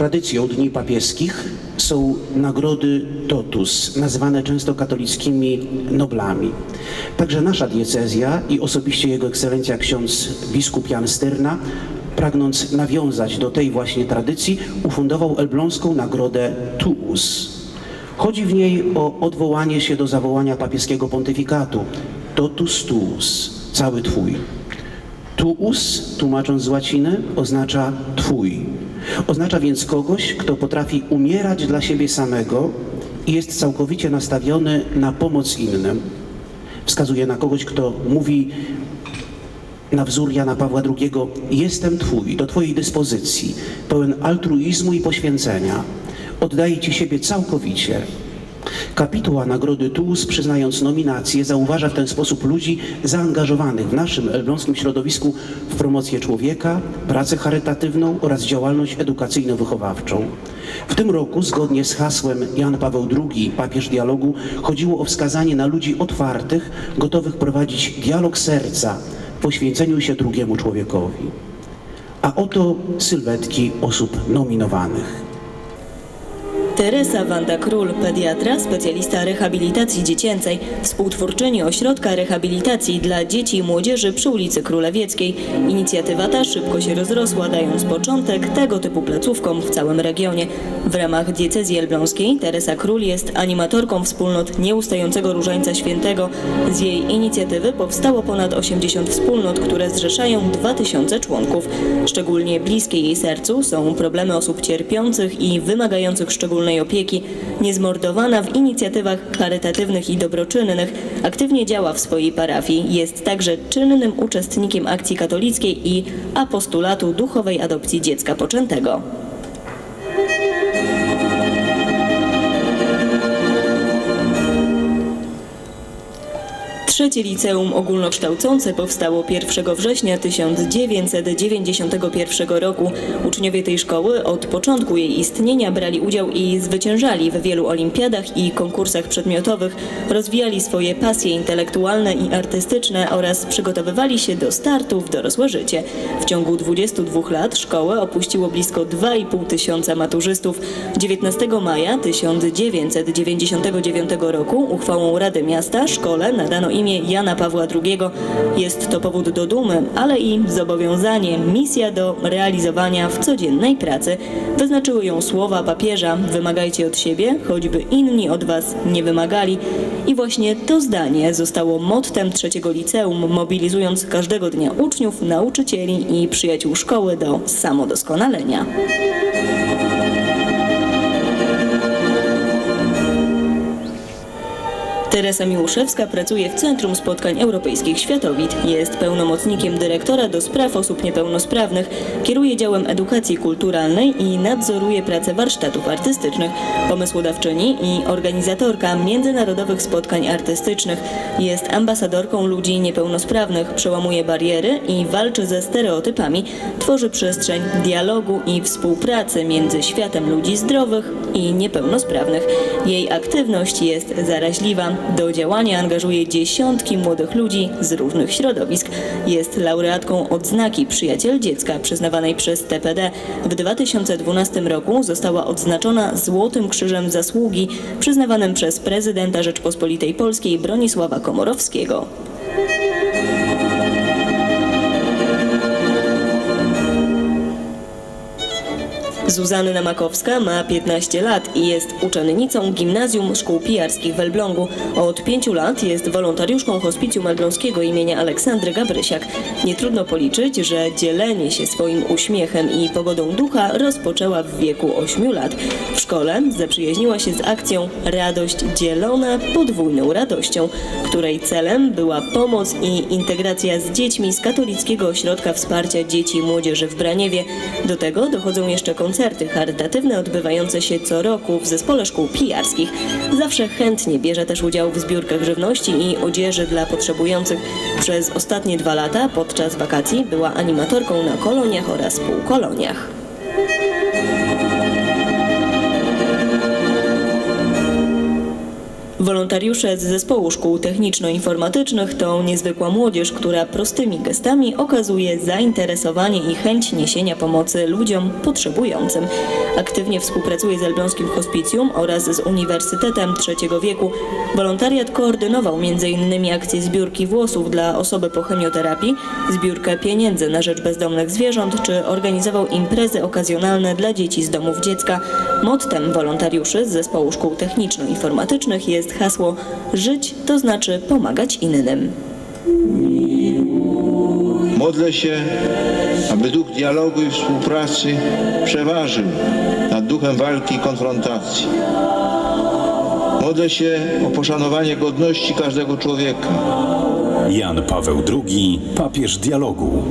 Tradycją dni papieskich są nagrody totus, nazywane często katolickimi noblami. Także nasza diecezja i osobiście jego ekscelencja ksiądz biskup Jan Styrna, pragnąc nawiązać do tej właśnie tradycji, ufundował elbląską nagrodę tuus. Chodzi w niej o odwołanie się do zawołania papieskiego pontyfikatu totus tuus, cały twój. Tuus, tłumacząc z łaciny, oznacza twój. Oznacza więc kogoś, kto potrafi umierać dla siebie samego i jest całkowicie nastawiony na pomoc innym. Wskazuje na kogoś, kto mówi na wzór Jana Pawła II: Jestem Twój, do Twojej dyspozycji, pełen altruizmu i poświęcenia. Oddaję Ci siebie całkowicie. Kapituła Nagrody TUS, przyznając nominację, zauważa w ten sposób ludzi zaangażowanych w naszym elbląskim środowisku w promocję człowieka, pracę charytatywną oraz działalność edukacyjno-wychowawczą. W tym roku, zgodnie z hasłem Jan Paweł II, papież dialogu, chodziło o wskazanie na ludzi otwartych, gotowych prowadzić dialog serca poświęceniu się drugiemu człowiekowi. A oto sylwetki osób nominowanych. Teresa Wanda Król, pediatra, specjalista rehabilitacji dziecięcej, współtwórczyni Ośrodka Rehabilitacji dla Dzieci i Młodzieży przy ulicy Królewieckiej. Inicjatywa ta szybko się rozrosła, dając początek tego typu placówkom w całym regionie. W ramach diecezji elbląskiej Teresa Król jest animatorką wspólnot Nieustającego Różańca Świętego. Z jej inicjatywy powstało ponad 80 wspólnot, które zrzeszają 2000 członków. Szczególnie bliskie jej sercu są problemy osób cierpiących i wymagających szczególnej opieki. Niezmordowana w inicjatywach charytatywnych i dobroczynnych, aktywnie działa w swojej parafii. Jest także czynnym uczestnikiem akcji katolickiej i apostulatu duchowej adopcji dziecka poczętego. Trzecie liceum ogólnokształcące powstało 1 września 1991 roku. Uczniowie tej szkoły od początku jej istnienia brali udział i zwyciężali w wielu olimpiadach i konkursach przedmiotowych, rozwijali swoje pasje intelektualne i artystyczne oraz przygotowywali się do startu w dorosłe życie. W ciągu 22 lat szkołę opuściło blisko 2,5 tysiąca maturzystów. 19 maja 1999 roku uchwałą Rady Miasta szkole nadano imię Jana Pawła II. Jest to powód do dumy, ale i zobowiązanie, misja do realizowania w codziennej pracy. Wyznaczyły ją słowa papieża: Wymagajcie od siebie, choćby inni od was nie wymagali. I właśnie to zdanie zostało mottem trzeciego liceum, mobilizując każdego dnia uczniów, nauczycieli i przyjaciół szkoły do samodoskonalenia. Teresa Miłuszewska pracuje w Centrum Spotkań Europejskich Światowit. Jest pełnomocnikiem dyrektora do spraw osób niepełnosprawnych, kieruje działem edukacji kulturalnej i nadzoruje pracę warsztatów artystycznych. Pomysłodawczyni i organizatorka międzynarodowych spotkań artystycznych. Jest ambasadorką ludzi niepełnosprawnych, przełamuje bariery i walczy ze stereotypami. Tworzy przestrzeń dialogu i współpracy między światem ludzi zdrowych i niepełnosprawnych. Jej aktywność jest zaraźliwa. Do działania angażuje dziesiątki młodych ludzi z różnych środowisk. Jest laureatką odznaki Przyjaciel Dziecka przyznawanej przez TPD. W 2012 roku została odznaczona Złotym Krzyżem Zasługi przyznawanym przez prezydenta Rzeczpospolitej Polskiej Bronisława Komorowskiego. Zuzanna Makowska ma 15 lat i jest uczennicą Gimnazjum Szkół Pijarskich w Elblągu. Od 5 lat jest wolontariuszką Hospicjum Elbląskiego imienia Aleksandry Gabrysiak. Nie trudno policzyć, że dzielenie się swoim uśmiechem i pogodą ducha rozpoczęła w wieku 8 lat. W szkole zaprzyjaźniła się z akcją Radość dzielona podwójną radością, której celem była pomoc i integracja z dziećmi z Katolickiego Ośrodka Wsparcia Dzieci i Młodzieży w Braniewie. Do tego dochodzą jeszcze koncerty charytatywne odbywające się co roku w Zespole Szkół Pijarskich. Zawsze chętnie bierze też udział w zbiórkach żywności i odzieży dla potrzebujących. Przez ostatnie dwa lata podczas wakacji była animatorką na koloniach oraz półkoloniach. Wolontariusze z zespołu szkół techniczno-informatycznych to niezwykła młodzież, która prostymi gestami okazuje zainteresowanie i chęć niesienia pomocy ludziom potrzebującym. Aktywnie współpracuje z Elbląskim Hospicjum oraz z Uniwersytetem Trzeciego Wieku. Wolontariat koordynował m.in. akcję zbiórki włosów dla osoby po chemioterapii, zbiórkę pieniędzy na rzecz bezdomnych zwierząt, czy organizował imprezy okazjonalne dla dzieci z domów dziecka. Mottem wolontariuszy z zespołu szkół techniczno-informatycznych jest hasło Żyć to znaczy pomagać innym. Modlę się, aby duch dialogu i współpracy przeważył nad duchem walki i konfrontacji. Modlę się o poszanowanie godności każdego człowieka. Jan Paweł II, papież dialogu.